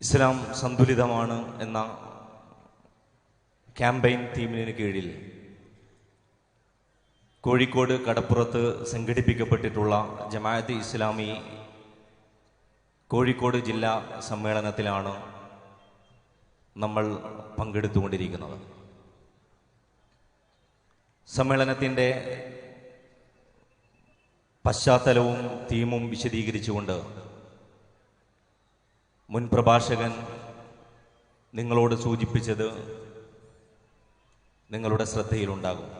ഇസ്ലാം സന്തുലിതമാണ് എന്ന ക്യാമ്പയിൻ തീമിന് കീഴിൽ കോഴിക്കോട് കടപ്പുറത്ത് സംഘടിപ്പിക്കപ്പെട്ടിട്ടുള്ള ജമാഅത്ത് ഇസ്ലാമി കോഴിക്കോട് ജില്ലാ സമ്മേളനത്തിലാണ് നമ്മൾ പങ്കെടുത്തുകൊണ്ടിരിക്കുന്നത്. സമ്മേളനത്തിന്റെ പശ്ചാത്തലവും തീമും വിശദീകരിച്ചുകൊണ്ട് മുൻ പ്രഭാഷകൻ നിങ്ങളോട് സൂചിപ്പിച്ചത് നിങ്ങളുടെ ശ്രദ്ധയിലുണ്ടാകും.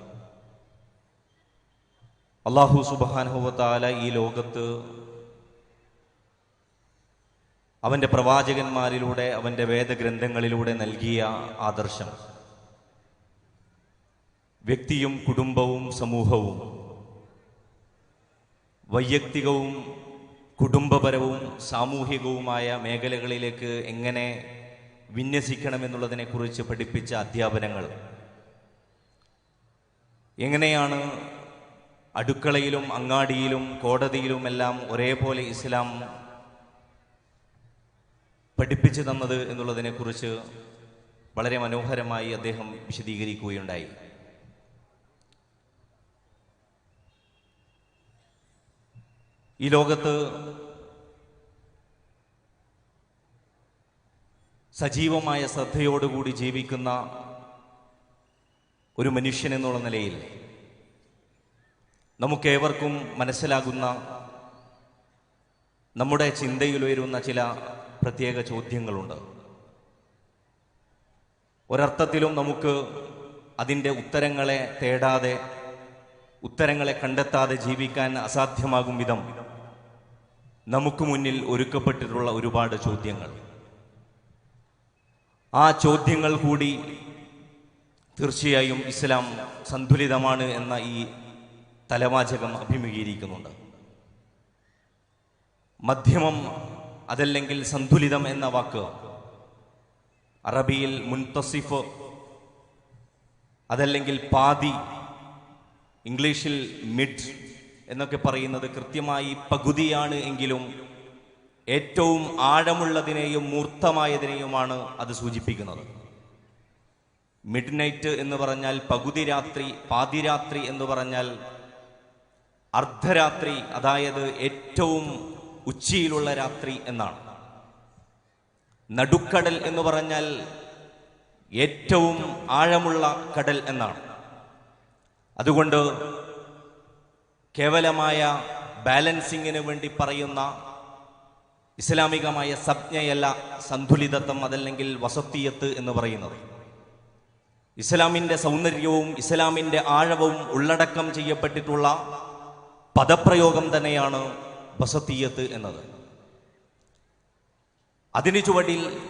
അള്ളാഹു സുബാനുഭവത്താല ഈ ലോകത്ത് അവന്റെ പ്രവാചകന്മാരിലൂടെ അവന്റെ വേദഗ്രന്ഥങ്ങളിലൂടെ നൽകിയ ആദർശം. വ്യക്തിയും കുടുംബവും സമൂഹവും വൈയക്തികവും കുടുംബപരവും സാമൂഹികവുമായ മേഖലകളിലേക്ക് എങ്ങനെ വിന്യസിക്കണമെന്നുള്ളതിനെക്കുറിച്ച് പഠിപ്പിച്ച അധ്യാപനങ്ങൾ. എങ്ങനെയാണ് അടുക്കളയിലും അങ്ങാടിയിലും കോടതിയിലുമെല്ലാം ഒരേപോലെ ഇസ്ലാം പഠിപ്പിച്ചു തന്നത് എന്നുള്ളതിനെക്കുറിച്ച് വളരെ മനോഹരമായി അദ്ദേഹം വിശദീകരിക്കുകയുണ്ടായി. ഈ ലോകത്ത് സജീവമായ ശ്രദ്ധയോടുകൂടി ജീവിക്കുന്ന ഒരു മനുഷ്യൻ എന്നുള്ള നിലയിൽ നമുക്കേവർക്കും മനസ്സിലാകുന്ന നമ്മുടെ ചിന്തയിൽ ഉയരുന്ന ചില പ്രത്യേക ചോദ്യങ്ങളുണ്ട്. ഒരർത്ഥത്തിലും നമുക്ക് അതിന്റെ ഉത്തരങ്ങളെ തേടാതെ ഉത്തരങ്ങളെ കണ്ടെത്താതെ ജീവിക്കാൻ അസാധ്യമാകും വിധം. നമുക്ക് മുന്നിൽ ഒരുക്കപ്പെട്ടിട്ടുള്ള ഒരുപാട് ചോദ്യങ്ങൾ. ആ ചോദ്യങ്ങൾ കൂടി തീർച്ചയായും ഇസ്ലാം സന്തുലിതമാണ് എന്ന ഈ തലവാചകം അഭിമുഖീകരിക്കുന്നുണ്ട്. മധ്യമം അതല്ലെങ്കിൽ സന്തുലിതം എന്ന വാക്ക് അറബിയിൽ മുൻതസിഫ് അതല്ലെങ്കിൽ പാതി ഇംഗ്ലീഷിൽ മിഡ് എന്നൊക്കെ പറയുന്നത് കൃത്യമായി പകുതിയാണ് എങ്കിലും ഏറ്റവും ആഴമുള്ളതിനെയും മൂർത്തമായതിനെയുമാണ് അത് സൂചിപ്പിക്കുന്നത്. മിഡ് നൈറ്റ് എന്ന് പറഞ്ഞാൽ പകുതി രാത്രി പാതിരാത്രി എന്ന് പറഞ്ഞാൽ അർദ്ധരാത്രി അതായത് ഏറ്റവും ഉച്ചയിലുള്ള രാത്രി എന്നാണ്. നടുക്കടൽ എന്ന് പറഞ്ഞാൽ ഏറ്റവും ആഴമുള്ള കടൽ എന്നാണ്. അതുകൊണ്ട് കേവലമായ ബാലൻസിങ്ങിന് വേണ്ടി പറയുന്ന ഇസ്ലാമികമായ സംജ്ഞയല്ല സന്തുലിതത്വം അതല്ലെങ്കിൽ വസത്തിയത്ത് എന്ന് പറയുന്നത്. ഇസ്ലാമിന്റെ സൗന്ദര്യവും ഇസ്ലാമിന്റെ ആഴവും ഉള്ളടക്കം ചെയ്യപ്പെട്ടിട്ടുള്ള പദപ്രയോഗം തന്നെയാണ് വസത്തിയത്ത് എന്നത്. അതിനു ചുവടിൽ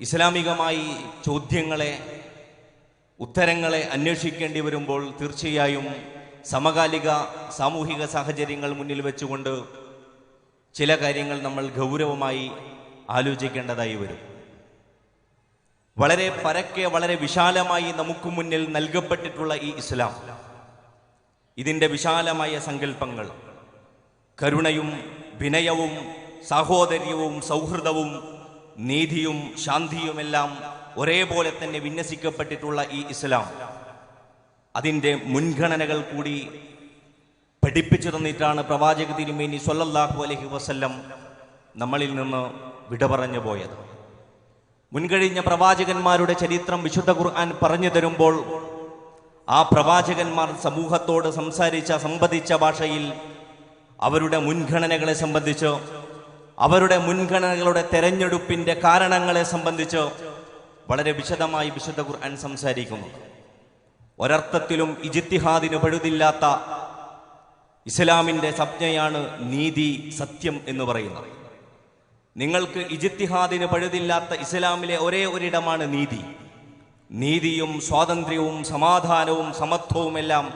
ഇസ്ലാമികമായി ചോദ്യങ്ങളെ ഉത്തരങ്ങളെ അന്വേഷിക്കേണ്ടി വരുമ്പോൾ തീർച്ചയായും സമകാലിക സാമൂഹിക സാഹചര്യങ്ങൾ മുന്നിൽ വെച്ചുകൊണ്ട് ചില കാര്യങ്ങൾ നമ്മൾ ഗൗരവമായി ആലോചിക്കേണ്ടതായി വരും. വളരെ പരക്കെ വളരെ വിശാലമായി നമുക്ക് മുന്നിൽ നൽകപ്പെട്ടിട്ടുള്ള ഈ ഇസ്ലാം ഇതിന്റെ വിശാലമായ സങ്കല്പങ്ങൾ കരുണയും വിനയവും സാഹോദര്യവും സൗഹൃദവും നീതിയും ശാന്തിയുമെല്ലാം ഒരേപോലെ തന്നെ വിന്യസിക്കപ്പെട്ടിട്ടുള്ള ഈ ഇസ്ലാം അതിന്റെ മുൻഗണനകൾ കൂടി പഠിപ്പിച്ചു തന്നിട്ടാണ് പ്രവാചക തിരുമേനി സൊല്ലാഹു അലഹി വസല്ലം നമ്മളിൽ നിന്ന് വിട പറഞ്ഞു പോയത്. മുൻകഴിഞ്ഞ പ്രവാചകന്മാരുടെ ചരിത്രം വിശുദ്ധ ഖുർആൻ പറഞ്ഞു തരുമ്പോൾ ആ പ്രവാചകന്മാർ സമൂഹത്തോട് സംസാരിച്ച സംബന്ധിച്ച ഭാഷയിൽ അവരുടെ മുൻഗണനകളെ സംബന്ധിച്ച് അവരുടെ മുൻഗണനകളുടെ തെരഞ്ഞെടുപ്പിന്റെ കാരണങ്ങളെ സംബന്ധിച്ച് വളരെ വിശദമായി വിശുദ്ധ ഖുർആൻ സംസാരിക്കുന്നു. ഒരർത്ഥത്തിലും ഇജിത്തിഹാദിന് പഴുതില്ലാത്ത ഇസ്ലാമിന്റെ സംജ്ഞയാണ് നീതി സത്യം എന്ന് പറയുന്നത്. നിങ്ങൾക്ക് ഇജിത്തിഹാദിന് പഴുതില്ലാത്ത ഇസ്ലാമിലെ ഒരേ ഒരിടമാണ് നീതി. നീതിയും സ്വാതന്ത്ര്യവും സമാധാനവും സമത്വവും എല്ലാം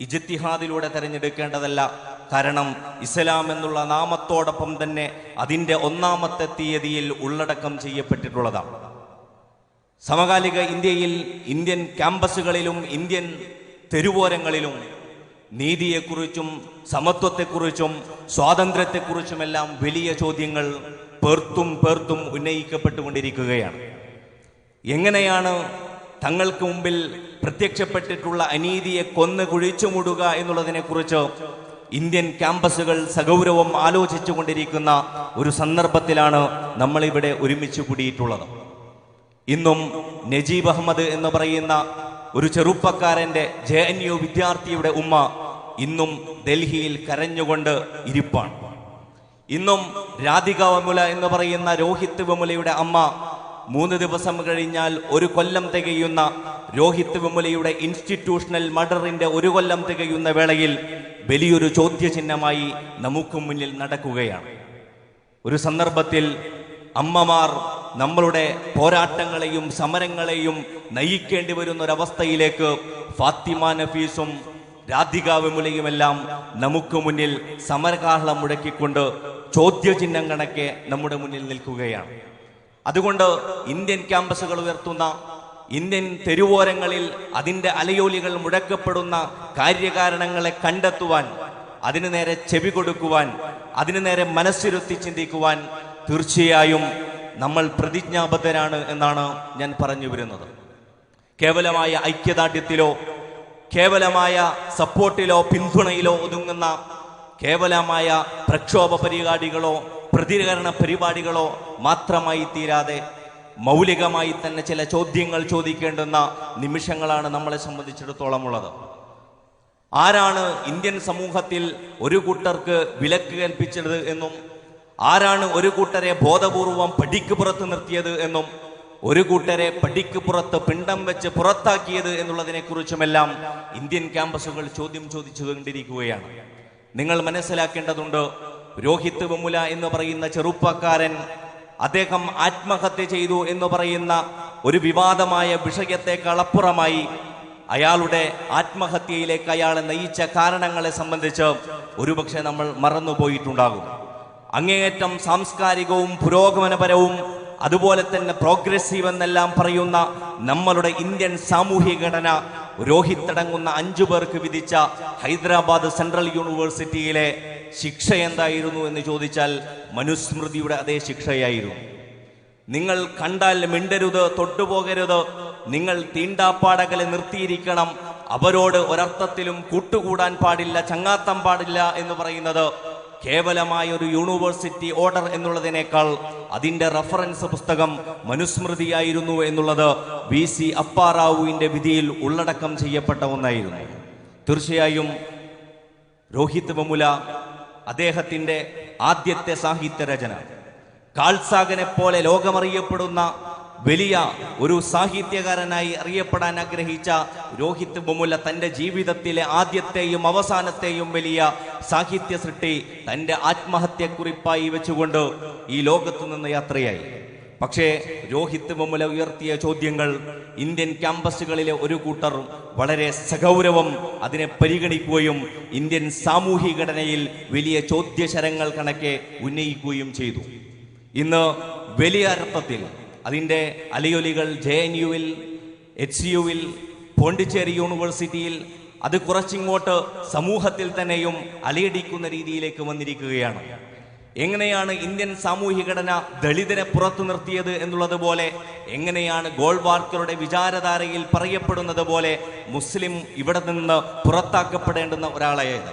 ഇജിത്തിഹാദിലൂടെ തിരഞ്ഞെടുക്കേണ്ടതല്ല. കാരണം ഇസ്ലാം എന്നുള്ള നാമത്തോടൊപ്പം തന്നെ അതിന്റെ ഒന്നാമത്തെ തീയതിയിൽ ഉള്ളടക്കം ചെയ്യപ്പെട്ടിട്ടുള്ളതാണ്. സമകാലിക ഇന്ത്യയിൽ ഇന്ത്യൻ ക്യാമ്പസുകളിലും ഇന്ത്യൻ തെരുവോരങ്ങളിലും നീതിയെക്കുറിച്ചും സമത്വത്തെക്കുറിച്ചും സ്വാതന്ത്ര്യത്തെക്കുറിച്ചുമെല്ലാം വലിയ ചോദ്യങ്ങൾ പേർത്തും പേർത്തും ഉന്നയിക്കപ്പെട്ടുകൊണ്ടിരിക്കുകയാണ്. എങ്ങനെയാണ് തങ്ങൾക്ക് മുമ്പിൽ പ്രത്യക്ഷപ്പെട്ടിട്ടുള്ള അനീതിയെ കൊന്ന് കുഴിച്ചുമൂടുക എന്നുള്ളതിനെക്കുറിച്ച് ഇന്ത്യൻ ക്യാമ്പസുകൾ സഗൗരവം ആലോചിച്ചു ഒരു സന്ദർഭത്തിലാണ് നമ്മളിവിടെ ഒരുമിച്ച് കൂടിയിട്ടുള്ളത്. ഇന്നും നജീബ് അഹമ്മദ് എന്ന് പറയുന്ന ഒരു ചെറുപ്പക്കാരന്റെ ജെ എൻ യു വിദ്യാർത്ഥിയുടെ ഉമ്മ ഇന്നും ഡൽഹിയിൽ കരഞ്ഞുകൊണ്ട് ഇരിപ്പാണ്. ഇന്നും രാധിക വമുല എന്ന് പറയുന്ന രോഹിത് വമുലയുടെ അമ്മ മൂന്ന് ദിവസം കഴിഞ്ഞാൽ ഒരു കൊല്ലം തികയുന്ന രോഹിത് വിമുലയുടെ ഇൻസ്റ്റിറ്റ്യൂഷണൽ മർഡറിന്റെ ഒരു കൊല്ലം തികയുന്ന വേളയിൽ വലിയൊരു ചോദ്യചിഹ്നമായി നമുക്ക് മുന്നിൽ നടക്കുകയാണ്. ഒരു സന്ദർഭത്തിൽ അമ്മമാർ നമ്മളുടെ പോരാട്ടങ്ങളെയും സമരങ്ങളെയും നയിക്കേണ്ടി വരുന്ന ഒരവസ്ഥയിലേക്ക് ഫാത്തിമ നഫീസും രാധിക വിമുലയുമെല്ലാം നമുക്ക് മുന്നിൽ സമരകാഹളം മുഴക്കിക്കൊണ്ട് ചോദ്യചിഹ്നം കണക്കെ നമ്മുടെ മുന്നിൽ നിൽക്കുകയാണ്. അതുകൊണ്ട് ഇന്ത്യൻ ക്യാമ്പസുകൾ ഉയർത്തുന്ന ഇന്ത്യൻ തെരുവോരങ്ങളിൽ അതിന്റെ അലയോലികൾ മുഴക്കപ്പെടുന്ന കാര്യകാരണങ്ങളെ കണ്ടെത്തുവാൻ അതിനു നേരെ ചെവി കൊടുക്കുവാൻ അതിനു നേരെ മനസ്സിരുത്തി ചിന്തിക്കുവാൻ തീർച്ചയായും നമ്മൾ പ്രതിജ്ഞാബദ്ധരാണ് എന്നാണ് ഞാൻ പറഞ്ഞു വരുന്നത്. കേവലമായ ഐക്യദാർഢ്യത്തിലോ കേവലമായ സപ്പോർട്ടിലോ പിന്തുണയിലോ ഒതുങ്ങുന്ന കേവലമായ പ്രക്ഷോഭ പരിപാടികളോ പ്രതികരണ പരിപാടികളോ മാത്രമായി തീരാതെ മൗലികമായി തന്നെ ചില ചോദ്യങ്ങൾ ചോദിക്കേണ്ടുന്ന നിമിഷങ്ങളാണ് നമ്മളെ സംബന്ധിച്ചിടത്തോളം ഉള്ളത് ആരാണ് ഇന്ത്യൻ സമൂഹത്തിൽ ഒരു കൂട്ടർക്ക് വിലക്ക് കൽപ്പിച്ചത് എന്നും ആരാണ് ഒരു കൂട്ടരെ ബോധപൂർവം പടിക്ക് പുറത്ത് നിർത്തിയത് എന്നും ഒരു കൂട്ടരെ പടിക്ക് പുറത്ത് പിണ്ടം വെച്ച് പുറത്താക്കിയത് എന്നുള്ളതിനെ കുറിച്ചുമെല്ലാം ഇന്ത്യൻ ക്യാമ്പസുകൾ ചോദ്യം ചോദിച്ചു കൊണ്ടിരിക്കുകയാണ്. നിങ്ങൾ മനസ്സിലാക്കേണ്ടതുണ്ട് രോഹിത് വെമുല എന്ന് പറയുന്ന ചെറുപ്പക്കാരൻ അദ്ദേഹം ആത്മഹത്യ ചെയ്തു എന്ന് പറയുന്ന ഒരു വിവാദമായ വിഷയത്തെ കളപ്പുറമായി അയാളുടെ ആത്മഹത്യയിലേക്ക് അയാളെ നയിച്ച കാരണങ്ങളെ സംബന്ധിച്ച് ഒരുപക്ഷെ നമ്മൾ മറന്നുപോയിട്ടുണ്ടാകും. അങ്ങേയറ്റം സാംസ്കാരികവും പുരോഗമനപരവും അതുപോലെ തന്നെ പ്രോഗ്രസീവ് എന്നെല്ലാം പറയുന്ന നമ്മളുടെ ഇന്ത്യൻ സാമൂഹ്യ ഘടന രോഹിത്തടങ്ങുന്ന അഞ്ചു പേർക്ക് വിധിച്ച ഹൈദരാബാദ് സെൻട്രൽ യൂണിവേഴ്സിറ്റിയിലെ ശിക്ഷ എന്തായിരുന്നു എന്ന് ചോദിച്ചാൽ മനുസ്മൃതിയുടെ അതേ ശിക്ഷയായിരുന്നു. നിങ്ങൾ കണ്ടാൽ മിണ്ടരുത് തൊട്ടുപോകരുത് നിങ്ങൾ തീണ്ടാപ്പാടകളെ നിർത്തിയിരിക്കണം അവരോട് ഒരർത്ഥത്തിലും കൂട്ടുകൂടാൻ പാടില്ല ചങ്ങാത്തം പാടില്ല എന്ന് പറയുന്നത് കേവലമായ ഒരു യൂണിവേഴ്സിറ്റി ഓർഡർ എന്നുള്ളതിനേക്കാൾ അതിന്റെ റഫറൻസ് പുസ്തകം മനുസ്മൃതിയായിരുന്നു എന്നുള്ളത് വി സി അപ്പാറാവുവിന്റെ വിധിയിൽ ഉള്ളടക്കം ചെയ്യപ്പെട്ട ഒന്നായിരുന്നു. തീർച്ചയായും രോഹിത് വെമുല അദ്ദേഹത്തിന്റെ ആദ്യത്തെ സാഹിത്യ രചന. കാൾസാഗനെ പോലെ ലോകമറിയപ്പെടുന്ന വലിയ ഒരു സാഹിത്യകാരനായി അറിയപ്പെടാൻ ആഗ്രഹിച്ച രോഹിത് ബൊമുല തന്റെ ജീവിതത്തിലെ ആദ്യത്തെയും അവസാനത്തെയും വലിയ സാഹിത്യ സൃഷ്ടി തന്റെ ആത്മഹത്യക്കുറിപ്പായി വെച്ചുകൊണ്ട് ഈ ലോകത്തു നിന്ന് യാത്രയായി. പക്ഷേ രോഹിത് ബൊമുല ഉയർത്തിയ ചോദ്യങ്ങൾ ഇന്ത്യൻ ക്യാമ്പസുകളിലെ ഒരു കൂട്ടർ വളരെ സഗൗരവം അതിനെ പരിഗണിക്കുകയും ഇന്ത്യൻ സാമൂഹിക ഘടനയിൽ വലിയ ചോദ്യശരങ്ങൾ കണക്കെ ഉന്നയിക്കുകയും ചെയ്തു. ഇന്ന് വലിയ അർത്ഥത്തിൽ അതിന്റെ അലയൊലികൾ ജെ എൻ യുവിൽ എച്ച് സി യുവിൽ പോണ്ടിച്ചേരി യൂണിവേഴ്സിറ്റിയിൽ അത് കുറച്ചിങ്ങോട്ട് സമൂഹത്തിൽ തന്നെയും അലയടിക്കുന്ന രീതിയിലേക്ക് വന്നിരിക്കുകയാണ്. എങ്ങനെയാണ് ഇന്ത്യൻ സാമൂഹ്യഘടന ദളിതരെ പുറത്തു നിർത്തിയത് എന്നുള്ളതുപോലെ എങ്ങനെയാണ് ഗോൾവാർക്കറുടെ വിചാരധാരയിൽ പറയപ്പെടുന്നത് പോലെ മുസ്ലിം ഇവിടെ നിന്ന് പുറത്താക്കപ്പെടേണ്ടുന്ന ഒരാളായത്?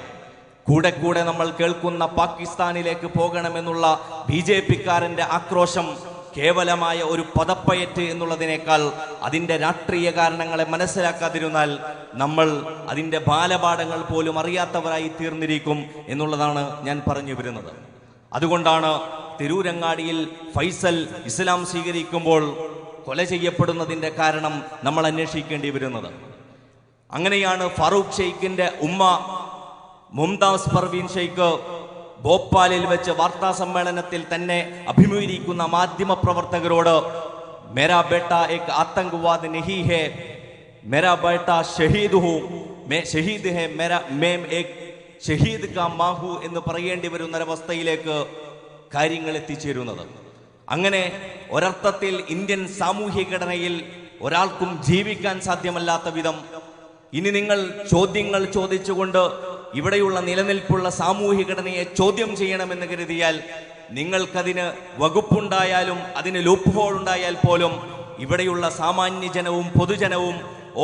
കൂടെ കൂടെ നമ്മൾ കേൾക്കുന്ന പാകിസ്ഥാനിലേക്ക് പോകണമെന്നുള്ള ബി ജെ പിക്കാരന്റെ ആക്രോശം കേവലമായ ഒരു പദപ്പയറ്റ് എന്നുള്ളതിനേക്കാൾ അതിന്റെ രാഷ്ട്രീയ കാരണങ്ങളെ മനസ്സിലാക്കാതിരുന്നാൽ നമ്മൾ അതിന്റെ ബാലപാഠങ്ങൾ പോലും അറിയാത്തവരായി തീർന്നിരിക്കും എന്നുള്ളതാണ് ഞാൻ പറഞ്ഞു വരുന്നത്. അതുകൊണ്ടാണ് തിരൂരങ്ങാടിയിൽ ഫൈസൽ ഇസ്ലാം സ്വീകരിക്കുമ്പോൾ കൊല ചെയ്യപ്പെടുന്നതിന്റെ കാരണം നമ്മൾ അന്വേഷിക്കേണ്ടി വരുന്നത്. അങ്ങനെയാണ് ഫറൂഖ് ഷെയ്ഖിന്റെ ഉമ്മ മുംതാസ് പർവീൻ ഷെയ്ഖ് ഭോപ്പാലിൽ വെച്ച് വാർത്താ സമ്മേളനത്തിൽ തന്നെ അഭിമുഖീകരിക്കുന്ന മാധ്യമ പ്രവർത്തകരോട് മേരാ ബേട്ട ഏക് ആതങ്കവാദ് നഹി ഹേ മേരാ ബേട്ട ഷഹീദ് ഹൂ മേ ഷഹീദ് ഹേ മേരാ മേം ഏക് ഷഹീദ് കാ മാഹു എന്ന് പറയേണ്ടി വരുന്ന ഒരവസ്ഥയിലേക്ക് കാര്യങ്ങൾ എത്തിച്ചേരുന്നത്. അങ്ങനെ ഒരർത്ഥത്തിൽ ഇന്ത്യൻ സാമൂഹ്യ ഘടനയിൽ ഒരാൾക്കും ജീവിക്കാൻ സാധ്യമല്ലാത്ത വിധം ഇനി നിങ്ങൾ ചോദ്യങ്ങൾ ചോദിച്ചുകൊണ്ട് ഇവിടെയുള്ള നിലനിൽപ്പുള്ള സാമൂഹിക ഘടനയെ ചോദ്യം ചെയ്യണമെന്ന് കരുതിയാൽ നിങ്ങൾക്കതിന് വകുപ്പുണ്ടായാലും അതിന് ലൂപ്പ് ഹോൾ ഉണ്ടായാൽ പോലും ഇവിടെയുള്ള സാമാന്യ ജനവും പൊതുജനവും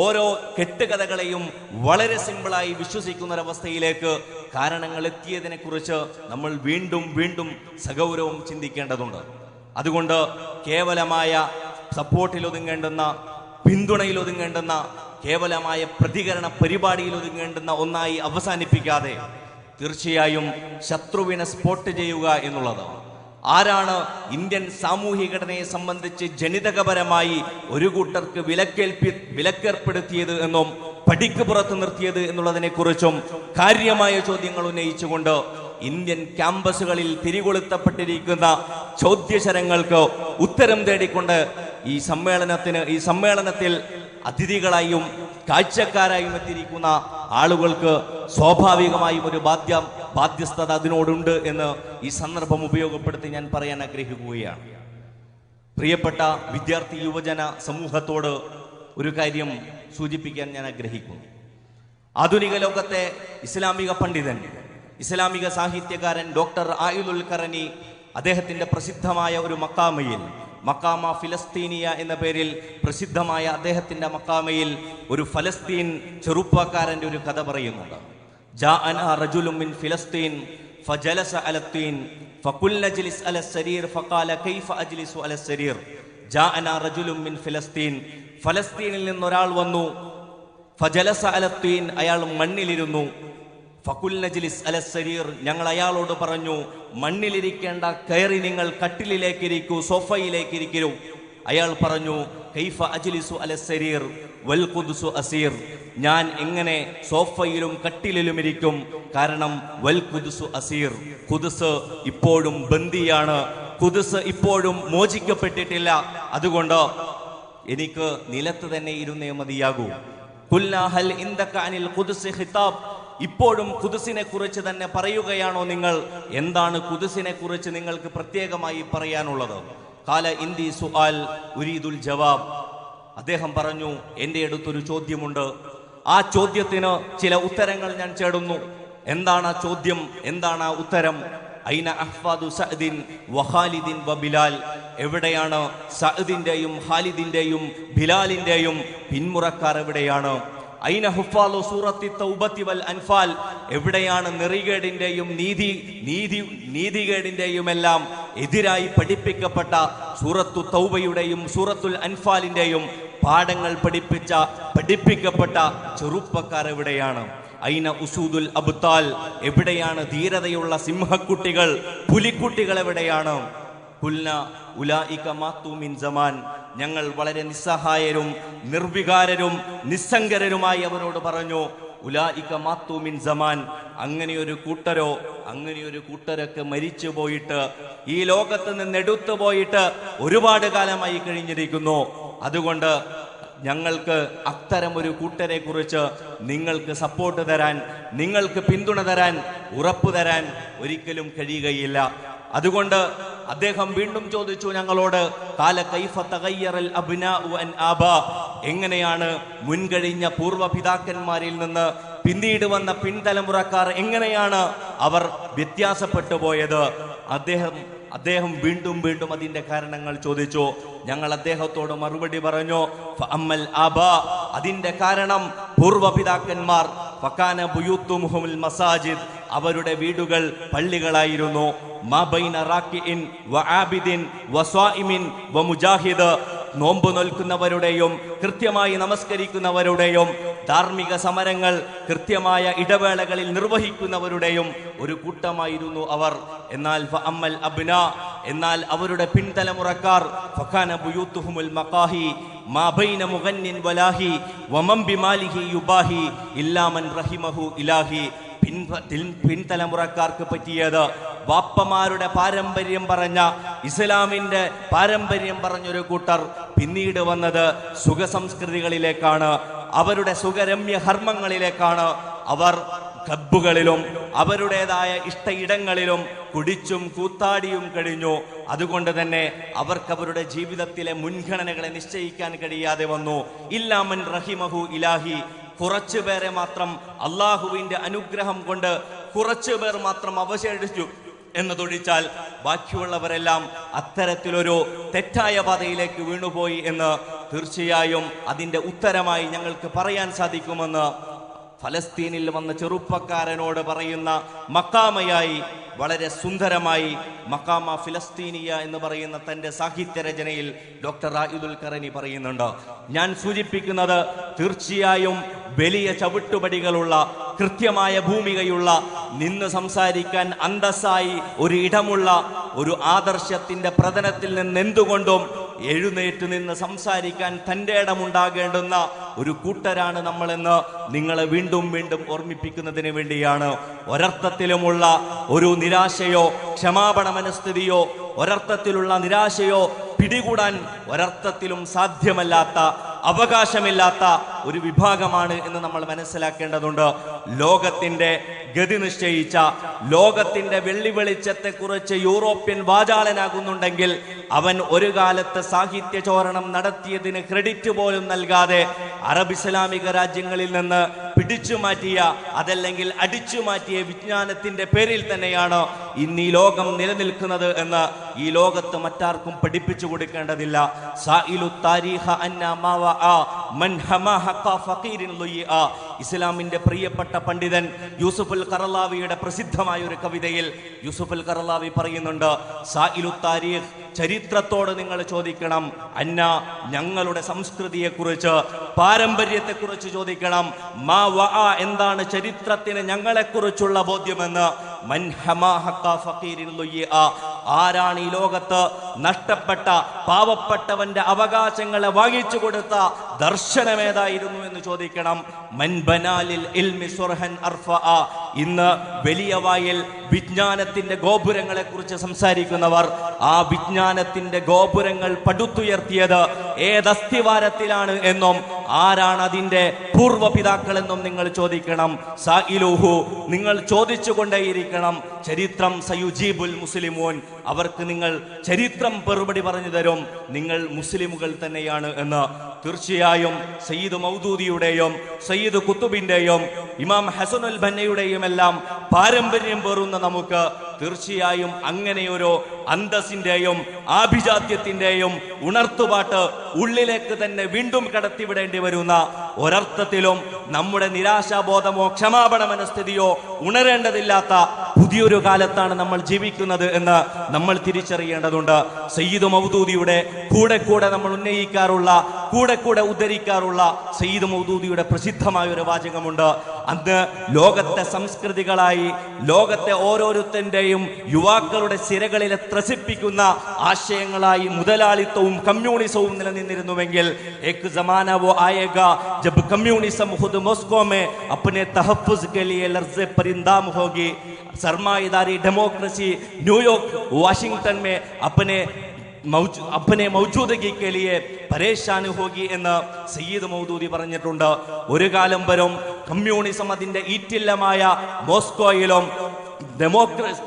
ഓരോ കെട്ടുകഥകളെയും വളരെ സിമ്പിളായി വിശ്വസിക്കുന്ന ഒരവസ്ഥയിലേക്ക് കാരണങ്ങൾ എത്തിയതിനെ കുറിച്ച് നമ്മൾ വീണ്ടും വീണ്ടും സഗൗരവം ചിന്തിക്കേണ്ടതുണ്ട്. അതുകൊണ്ട് കേവലമായ സപ്പോർട്ടിൽ ഒതുങ്ങേണ്ടുന്ന പിന്തുണയിൽ ഒതുങ്ങേണ്ടുന്ന കേവലമായ പ്രതികരണ പരിപാടിയിൽ ഒതുങ്ങേണ്ടുന്ന ഒന്നായി അവസാനിപ്പിക്കാതെ തീർച്ചയായും ശത്രുവിനെ സ്പോട്ട് ചെയ്യുക എന്നുള്ളതാണ്. ആരാണ് ഇന്ത്യൻ സാമൂഹിക ഘടനയെ സംബന്ധിച്ച് ജനിതകപരമായി ഒരു കൂട്ടർക്ക് വിലക്കേൽപ്പി വിലക്കേർപ്പെടുത്തിയത് എന്നും പടിക്ക് പുറത്ത് നിർത്തിയത് എന്നുള്ളതിനെ കുറിച്ചും കാര്യമായ ചോദ്യങ്ങൾ ഉന്നയിച്ചുകൊണ്ട് ഇന്ത്യൻ ക്യാമ്പസുകളിൽ തിരികൊളുത്തപ്പെട്ടിരിക്കുന്ന ചോദ്യശരങ്ങൾക്ക് ഉത്തരം തേടിക്കൊണ്ട് ഈ സമ്മേളനത്തിന് ഈ സമ്മേളനത്തിൽ അതിഥികളായും കാഴ്ചക്കാരായും എത്തിയിരിക്കുന്ന ആളുകൾക്ക് സ്വാഭാവികമായും ഒരു ബാധ്യം ബാധ്യസ്ഥത അതിനോടുണ്ട് എന്ന് ഈ സന്ദർഭം ഉപയോഗപ്പെടുത്തി ഞാൻ പറയാൻ ആഗ്രഹിക്കുകയാണ്. പ്രിയപ്പെട്ട വിദ്യാർത്ഥി യുവജന സമൂഹത്തോട് ഒരു കാര്യം സൂചിപ്പിക്കാൻ ഞാൻ ആഗ്രഹിക്കുന്നു. ആധുനിക ലോകത്തെ ഇസ്ലാമിക പണ്ഡിതൻ ഇസ്ലാമിക സാഹിത്യകാരൻ ഡോക്ടർ ആയുലുൽ കറനി അദ്ദേഹത്തിന്റെ പ്രസിദ്ധമായ ഒരു മക്കാമയിൽ മക്കാമ ഫിലസ്തീനിയ എന്ന പേരിൽ പ്രസിദ്ധമായ അദ്ദേഹത്തിന്റെ മക്കാമയിൽ ഒരു ഫലസ്തീൻ ചെറുപ്പക്കാരന്റെ ഒരു കഥ പറയുന്നുണ്ട്. ജാഅന റജുലുൻ മിൻ ഫിലസ്തീൻ ഫജലസ അലത്തീൻ ഫകുൽ അജ്ലിസ് അല സരീർ ഫഖാല കൈഫ അജ്ലിസു അല സരീർ. റജുലുൻ മിൻ ഫിലസ്തീൻ ഫലസ്തീനിൽ നിന്നൊരാൾ വന്നു. ഫജലസ അലത്തീൻ അയാൾ മണ്ണിലിരുന്നു. ഫകുൽ നജ്ലിസ് അല സരീർ ഞങ്ങൾ അയാളോട് പറഞ്ഞു മണ്ണിലിരിക്കേണ്ട കയറി നിങ്ങൾ കട്ടിലിലേക്ക് ഇരിക്കൂ സോഫയിലേക്ക് ഇരിക്കൂ അയാൾ പറഞ്ഞു കൈഫ അജ്ലിസു അല സരീർ വൽ ഖുദ്സു അസീർ. ഞാൻ എങ്ങനെ സോഫയിലും കട്ടിലിലും ഇരിക്കും? കാരണം വൽ അസീർ ഖുദ്സ് ഇപ്പോഴും ബന്ദിയാണ്. ഖുദ്സ് ഇപ്പോഴും മോചിക്കപ്പെട്ടിട്ടില്ല. അതുകൊണ്ട് എനിക്ക് നിലത്ത് തന്നെ ഇരുന്നേ മതിയാകൂ. ഖുൽനാ ഹൽ ഇൻദക അനിൽ ഖുദ്സ് ഖിതാബ്. ഇപ്പോഴും കുതിസിനെ കുറിച്ച് തന്നെ പറയുകയാണോ നിങ്ങൾ? എന്താണ് കുതിസിനെ കുറിച്ച് നിങ്ങൾക്ക് പ്രത്യേകമായി പറയാനുള്ളത്? കാല ഇന്ദി സുആൽ ഉരീദുൽ ജവാബ്. അദ്ദേഹം പറഞ്ഞു എന്റെ അടുത്തൊരു ചോദ്യമുണ്ട്. ആ ചോദ്യത്തിന് ചില ഉത്തരങ്ങൾ ഞാൻ ചേടുന്നു. എന്താണ് ആ ചോദ്യം? എന്താണ് ആ ഉത്തരം? ഐന അഹ്ഫാദു സഅദിൻ വഖാലിദിൻ ബിലാൽ. എവിടെയാണ് സഅദിന്റെയും ഹാലിദിന്റെയും ബിലാലിന്റെയും പിന്മുറക്കാർ എവിടെയാണ്? ഐന ഹുഫാലു തൗബത്തി വൽ അൻഫാൽ? എവിടെയാണ് നെറികേടിന്റെയും നീതി നീതി നീതികേടിന്റെയും എല്ലാം എതിരായി പഠിപ്പിക്കപ്പെട്ട സൂറത്തു തൗബയുടെയും സൂറത്തുൽ അൻഫാലിന്റെയും പാഠങ്ങൾ പഠിപ്പിച്ച പഠിപ്പിക്കപ്പെട്ട ചെറുപ്പക്കാർ എവിടെയാണ്? ഐന ഉസൂദുൽ അബ്താൽ? എവിടെയാണ് ധീരതയുള്ള സിംഹക്കുട്ടികൾ? പുലിക്കുട്ടികൾ എവിടെയാണ്? കുൽന ഞങ്ങൾ വളരെ നിസ്സഹായരും നിർവികാരരും നിസ്സംഗരരുമായി അവരോട് പറഞ്ഞു ഉലായിക്ക മാത്തു മിൻ സമാൻ. അങ്ങനെയൊരു കൂട്ടരോ അങ്ങനെയൊരു കൂട്ടരൊക്കെ മരിച്ചു പോയിട്ട് ഈ ലോകത്ത് നിന്ന് എടുത്തു പോയിട്ട് ഒരുപാട് കാലമായി കഴിഞ്ഞിരിക്കുന്നു. അതുകൊണ്ട് ഞങ്ങൾക്ക് അത്തരം ഒരു കൂട്ടരെ കുറിച്ച് നിങ്ങൾക്ക് സപ്പോർട്ട് തരാൻ നിങ്ങൾക്ക് പിന്തുണ തരാൻ ഉറപ്പു തരാൻ ഒരിക്കലും കഴിയുകയില്ല. അതുകൊണ്ട് അദ്ദേഹം വീണ്ടും ചോദിച്ചു ഞങ്ങളോട് കാല കൈഫ ആബാ? എങ്ങനെയാണ് മുൻകഴിഞ്ഞ പൂർവ പിതാക്കന്മാരിൽ നിന്ന് പിന്നീട് വന്ന പിൻതലമുറക്കാർ എങ്ങനെയാണ് അവർ വ്യത്യാസപ്പെട്ടു പോയത് അദ്ദേഹം അദ്ദേഹം വീണ്ടും വീണ്ടും അതിന്റെ കാരണങ്ങൾ ചോദിച്ചു. ഞങ്ങൾ അദ്ദേഹത്തോട് മറുപടി പറഞ്ഞു ഫഅമ്മൽ അബ അതിന്റെ കാരണം പൂർവപിതാക്കന്മാർ ഫക്കാന ബുയൂത്തുമുഹുൽ മസാജിദ് അവരുടെ വീടുകൾ പള്ളികളായിരുന്നു. മാബൈന റാക്കിഇൻ വആബിദിൻ വ വമുജാഹിദ് നോമ്പ് നോൽക്കുന്നവരുടെയും കൃത്യമായി നമസ്കരിക്കുന്നവരുടെയും ധാർമ്മിക സമരങ്ങൾ കൃത്യമായ ഇടവേളകളിൽ നിർവഹിക്കുന്നവരുടെയും ഒരു കൂട്ടമായിരുന്നു അവർ. എന്നാൽ അമ്മൽ അബ്ന എന്നാൽ അവരുടെ പിൻതലമുറക്കാർ മഖാഹി മാ ബൈന മുഗന്നിൻ വലാഹി ബിമാലിഹി യുബാഹി ഇല്ലാമൻ റഹിമഹു ഇലാഹി. പിൻ പിൻതലമുറക്കാർക്ക് പറ്റിയത് വാപ്പമാരുടെ പാരമ്പര്യം പറഞ്ഞ ഇസ്ലാമിന്റെ പാരമ്പര്യം പറഞ്ഞൊരു കൂട്ടർ പിന്നീട് വന്നത് സുഖസംസ്കൃതികളിലേക്കാണ് അവരുടെ സുഖരമ്യ ഹർമ്മങ്ങളിലേക്കാണ്. അവർ ക്ലബുകളിലും അവരുടേതായ ഇഷ്ടയിടങ്ങളിലും കുടിച്ചും കൂത്താടിയും കഴിഞ്ഞു. അതുകൊണ്ട് തന്നെ അവർക്ക് അവരുടെ ജീവിതത്തിലെ മുൻഗണനകളെ നിശ്ചയിക്കാൻ കഴിയാതെ വന്നു. ഇല്ലാമൻ റഹിമഹു ഇലാഹി. കുറച്ചു പേരെ മാത്രം അള്ളാഹുവിന്റെ അനുഗ്രഹം കൊണ്ട് കുറച്ചു പേർ മാത്രം അവശേഷിച്ചു. എന്നതൊഴിച്ചാൽ ബാക്കിയുള്ളവരെല്ലാം അത്തരത്തിലൊരു തെറ്റായ പാതയിലേക്ക് വീണുപോയി എന്ന് തീർച്ചയായും അതിന്റെ ഉത്തരമായി ഞങ്ങൾക്ക് പറയാൻ സാധിക്കുമെന്ന് ഫലസ്തീനിൽ വന്ന ചെറുപ്പക്കാരനോട് പറയുന്ന മക്കാമയായി വളരെ സുന്ദരമായി മക്കാമ ഫിലസ്തീനിയ എന്ന് പറയുന്ന തന്റെ സാഹിത്യ രചനയിൽ ഡോക്ടർ റായിദുൽ കറനി പറയുന്നുണ്ട്. ഞാൻ സൂചിപ്പിക്കുന്നത് തീർച്ചയായും വലിയ ചവിട്ടുപടികളുള്ള കൃത്യമായ ഭൂമികയുള്ള നിന്ന് സംസാരിക്കാൻ അന്തസ്സായി ഒരു ഇടമുള്ള ഒരു ആദർശത്തിന്റെ പ്രതനത്തിൽ നിന്ന് എന്തുകൊണ്ടും എഴുന്നേറ്റ് നിന്ന് സംസാരിക്കാൻ തന്റെ ഇടമുണ്ടാകേണ്ടുന്ന ഒരു കൂട്ടരാണ് നമ്മളെന്ന് നിങ്ങളെ വീണ്ടും വീണ്ടും ഓർമ്മിപ്പിക്കുന്നതിന് വേണ്ടിയാണ്. ഒരർത്ഥത്തിലുമുള്ള ഒരു നിരാശയോ ക്ഷമാപണ മനസ്ഥിതിയോ ഒരർത്ഥത്തിലുള്ള നിരാശയോ പിടികൂടാൻ ഒരർത്ഥത്തിലും സാധ്യമല്ലാത്ത അവകാശമില്ലാത്ത ഒരു വിഭാഗമാണ് എന്ന് നമ്മൾ മനസ്സിലാക്കേണ്ടതുണ്ട്. ലോകത്തിന്റെ ഗതി നിശ്ചയിച്ച ലോകത്തിന്റെ വെള്ളി വെളിച്ചത്തെ കുറിച്ച് യൂറോപ്യൻ വാചാലനാകുന്നുണ്ടെങ്കിൽ അവൻ ഒരു കാലത്ത് സാഹിത്യ ചോരണം നടത്തിയതിന് ക്രെഡിറ്റ് പോലും നൽകാതെ അറബ് ഇസ്ലാമിക രാജ്യങ്ങളിൽ നിന്ന് പിടിച്ചു മാറ്റിയ അതല്ലെങ്കിൽ അടിച്ചു മാറ്റിയ വിജ്ഞാനത്തിന്റെ പേരിൽ തന്നെയാണ് ഇന്ന് ഈ ലോകം നിലനിൽക്കുന്നത് എന്ന് ഈ ലോകത്ത് മറ്റാർക്കും പഠിപ്പിച്ചു കൊടുക്കേണ്ടതില്ല. ഇസ്ലാമിന്റെ പ്രിയപ്പെട്ട പണ്ഡിതൻ യൂസുഫുൽ കറലാവിയുടെ പ്രസിദ്ധമായ ഒരു കവിതയിൽ യൂസുഫുൽ കറലാവി പറയുന്നുണ്ട് സായിലു താരീഖ് ചരിത്രത്തോട് നിങ്ങൾ ചോദിക്കണം. അന്ന ഞങ്ങളുടെ സംസ്കൃതിയെക്കുറിച്ച് പാരമ്പര്യത്തെക്കുറിച്ച് പാരമ്പര്യത്തെ കുറിച്ച് ചോദിക്കണം. മാ വ എന്താണ് ചരിത്രത്തിന് ഞങ്ങളെക്കുറിച്ചുള്ള ബോധ്യമെന്ന് ആരാണ് ഈ ലോകത്ത് നഷ്ടപ്പെട്ട പാവപ്പെട്ടവന്റെ അവകാശങ്ങളെ വാങ്ങിച്ചു കൊടുത്ത ദർശനമേതായിരുന്നു എന്ന് ചോദിക്കണം. മൻബനാലിൽ. ഇന്ന് വലിയ വായിൽ വിജ്ഞാനത്തിന്റെ ഗോപുരങ്ങളെ കുറിച്ച് സംസാരിക്കുന്നവർ ആ വിജ്ഞാനത്തിന്റെ ഗോപുരങ്ങൾ പടുത്തുയർത്തിയത് ഏതസ്ഥിവാരത്തിലാണ് എന്നും ആരാണ് അതിന്റെ പൂർവപിതാക്കൾ എന്നും നിങ്ങൾ ചോദിക്കണം. സായിലൂഹു നിങ്ങൾ ചോദിച്ചുകൊണ്ടേയിരിക്കണം ചരിത്രം സയുജീബുൽ മുസ്ലിമോൻ അവർക്ക് നിങ്ങൾ ചരിത്രം പെറുപടി പറഞ്ഞു തരും. നിങ്ങൾ മുസ്ലിമുകൾ തന്നെയാണ് എന്ന്. തീർച്ചയായും സയ്യിദ് മൗദൂദിയുടെയും സയ്യിദ് കുത്തുബിന്റെയും ഇമാം ഹസനുൽ ബന്നയുടെയും എല്ലാം പാരമ്പര്യം പേറുന്ന നമുക്ക് തീർച്ചയായും അങ്ങനെയൊരു അന്തസ്സിന്റെയും ആഭിജാത്യത്തിന്റെയും ഉണർത്തുപാട്ട് ഉള്ളിലേക്ക് തന്നെ വീണ്ടും കടത്തിവിടേണ്ടി വരുന്ന ഒരർത്ഥത്തിലും നമ്മുടെ നിരാശാബോധമോ ക്ഷമാപണ മനസ്ഥിതിയോ ഉണരേണ്ടതില്ലാത്ത പുതിയൊരു കാലത്താണ് നമ്മൾ ജീവിക്കുന്നത് എന്ന് നമ്മൾ തിരിച്ചറിയേണ്ടതുണ്ട്. സയ്യിദ് മൗദൂദിയുടെ കൂടെ കൂടെ നമ്മൾ ഉന്നയിക്കാറുള്ള കൂടെ കൂടെ ഉദ്ധരിക്കാറുള്ള സയ്യിദ് മൗദൂദിയുടെ പ്രസിദ്ധമായ ഒരു വാചകമുണ്ട്. അന്ന് ലോകത്തെ സംസ്കൃതികളായി ലോകത്തെ ഓരോരുത്തന്റെയും യുവാക്കളുടെ സിരകളിലെ ത്രസിപ്പിക്കുന്ന ആശയങ്ങളായി മുതലാളിത്തവും കമ്മ്യൂണിസവും നിലനിന്നിരുന്നുവെങ്കിൽ एक जमाना वो आएगा जब कम्युनिज्म खुद मॉस्को में अपने तहफ़ुज़ के लिए लर्ज़ परिंदाम होगी सरमाएदारी डेमोक्रेसी न्यूयॉर्क वाशिंगटन में अपने മൗജ് അപ്പനെ മൗജൂദഗി കെളിയെ പരേശാന് ഹോഗി എന്ന് സയ്യിദ് മൗദൂദി പറഞ്ഞിട്ടുണ്ട്. ഒരു കാലം വരും കമ്മ്യൂണിസം അതിന്റെ ഈറ്റില്ലമായ മോസ്കോയിലും ഡെമോക്രസി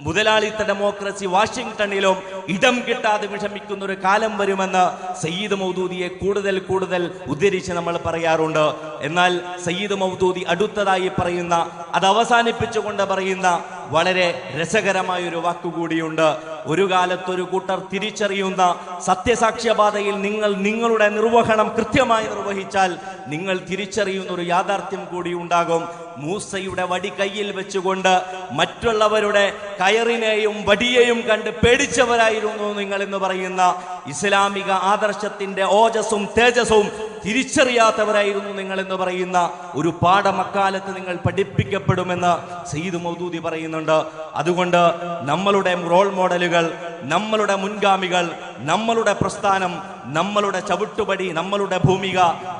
മുതലാളിത്ത ഡെമോക്രസി വാഷിങ്ടണിലും ഇടം കിട്ടാതെ വിഷമിക്കുന്ന ഒരു കാലം വരുമെന്ന് സയ്യിദ് മൗദൂദിയെ കൂടുതൽ കൂടുതൽ ഉദ്ധരിച്ച് നമ്മൾ പറയാറുണ്ട്. എന്നാൽ സയ്യിദ് മൗദൂദി അടുത്തതായി പറയുന്ന അത് അവസാനിപ്പിച്ചുകൊണ്ട് പറയുന്ന വളരെ രസകരമായ ഒരു വാക്കുകൂടിയുണ്ട്. ഒരു കാലത്തൊരു കൂട്ടർ തിരിച്ചറിയുന്ന സത്യസാക്ഷ്യപാതയിൽ നിങ്ങൾ നിങ്ങളുടെ നിർവഹണം കൃത്യമായി നിർവഹിച്ചാൽ നിങ്ങൾ തിരിച്ചറിയുന്ന ഒരു യാഥാർത്ഥ്യം കൂടി ഉണ്ടാകും. മൂസയുടെ വടി കയ്യിൽ വെച്ചുകൊണ്ട് മറ്റുള്ളവരുടെ കയറിനെയും വടിയെയും കണ്ട് പേടിച്ചവരായിരുന്നു നിങ്ങൾ എന്ന് പറയുന്ന ഇസ്ലാമിക ആദർശത്തിന്റെ ഓജസ്സും തേജസ്സും തിരിച്ചറിയാത്തവരായിരുന്നു നിങ്ങൾ എന്ന് പറയുന്ന ഒരു പാഠമക്കാലത്ത് നിങ്ങൾ പഠിപ്പിക്കപ്പെടുമെന്ന് സയ്യിദ് മൗദൂദി പറയുന്നുണ്ട്. അതുകൊണ്ട് നമ്മളുടെ റോൾ മോഡലുകൾ നമ്മളുടെ മുൻഗാമികൾ നമ്മളുടെ പ്രസ്ഥാനം നമ്മളുടെ ചവിട്ടുപടി നമ്മളുടെ ഭൂമിക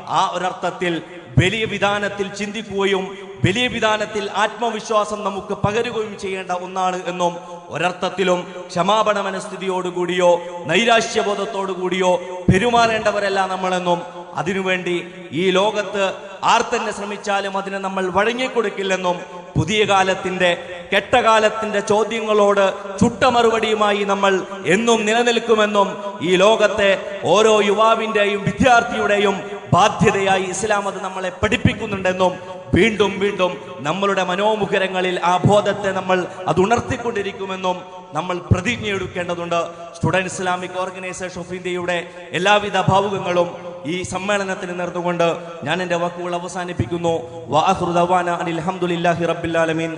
ആ ഒരർത്ഥത്തിൽ വലിയ വിധാനത്തിൽ ചിന്തിക്കുകയും വലിയ വിധാനത്തിൽ ആത്മവിശ്വാസം നമുക്ക് പകരുകയും ചെയ്യേണ്ട ഒന്നാണ് എന്നും ഒരർത്ഥത്തിലും ക്ഷമാപണ മനസ്ഥിതിയോടുകൂടിയോ നൈരാശ്യബോധത്തോടുകൂടിയോ പെരുമാറേണ്ടവരല്ല നമ്മളെന്നും അതിനുവേണ്ടി ഈ ലോകത്ത് ആർ തന്നെ ശ്രമിച്ചാലും അതിനെ നമ്മൾ വഴങ്ങിക്കൊടുക്കില്ലെന്നും പുതിയ കാലത്തിന്റെ കെട്ടകാലത്തിന്റെ ചോദ്യങ്ങളോട് ചുട്ട മറുപടിയുമായി നമ്മൾ എന്നും നിലനിൽക്കുമെന്നും ഈ ലോകത്തെ ഓരോ യുവാവിന്റെയും വിദ്യാർത്ഥിയുടെയും ബാധ്യതയായി ഇസ്ലാം അത് നമ്മളെ പഠിപ്പിക്കുന്നുണ്ടെന്നും വീണ്ടും വീണ്ടും നമ്മളുടെ മനോമുഖരങ്ങളിൽ ആ ബോധത്തെ നമ്മൾ അത് ഉണർത്തിക്കൊണ്ടിരിക്കുമെന്നും നമ്മൾ പ്രതിജ്ഞ എടുക്കേണ്ടതുണ്ട് സ്റ്റുഡന്റ് ഇസ്ലാമിക് ഓർഗനൈസേഷൻ ഓഫ് ഇന്ത്യയുടെ എല്ലാവിധ ഭാവുകങ്ങളും ഈ സമ്മേളനത്തിന് നേർന്നുകൊണ്ട് ഞാൻ എന്റെ വാക്കുകൾ അവസാനിപ്പിക്കുന്നു. അഹമ്മദില്ലാഹി റബ്ബിൽ ആലമീൻ.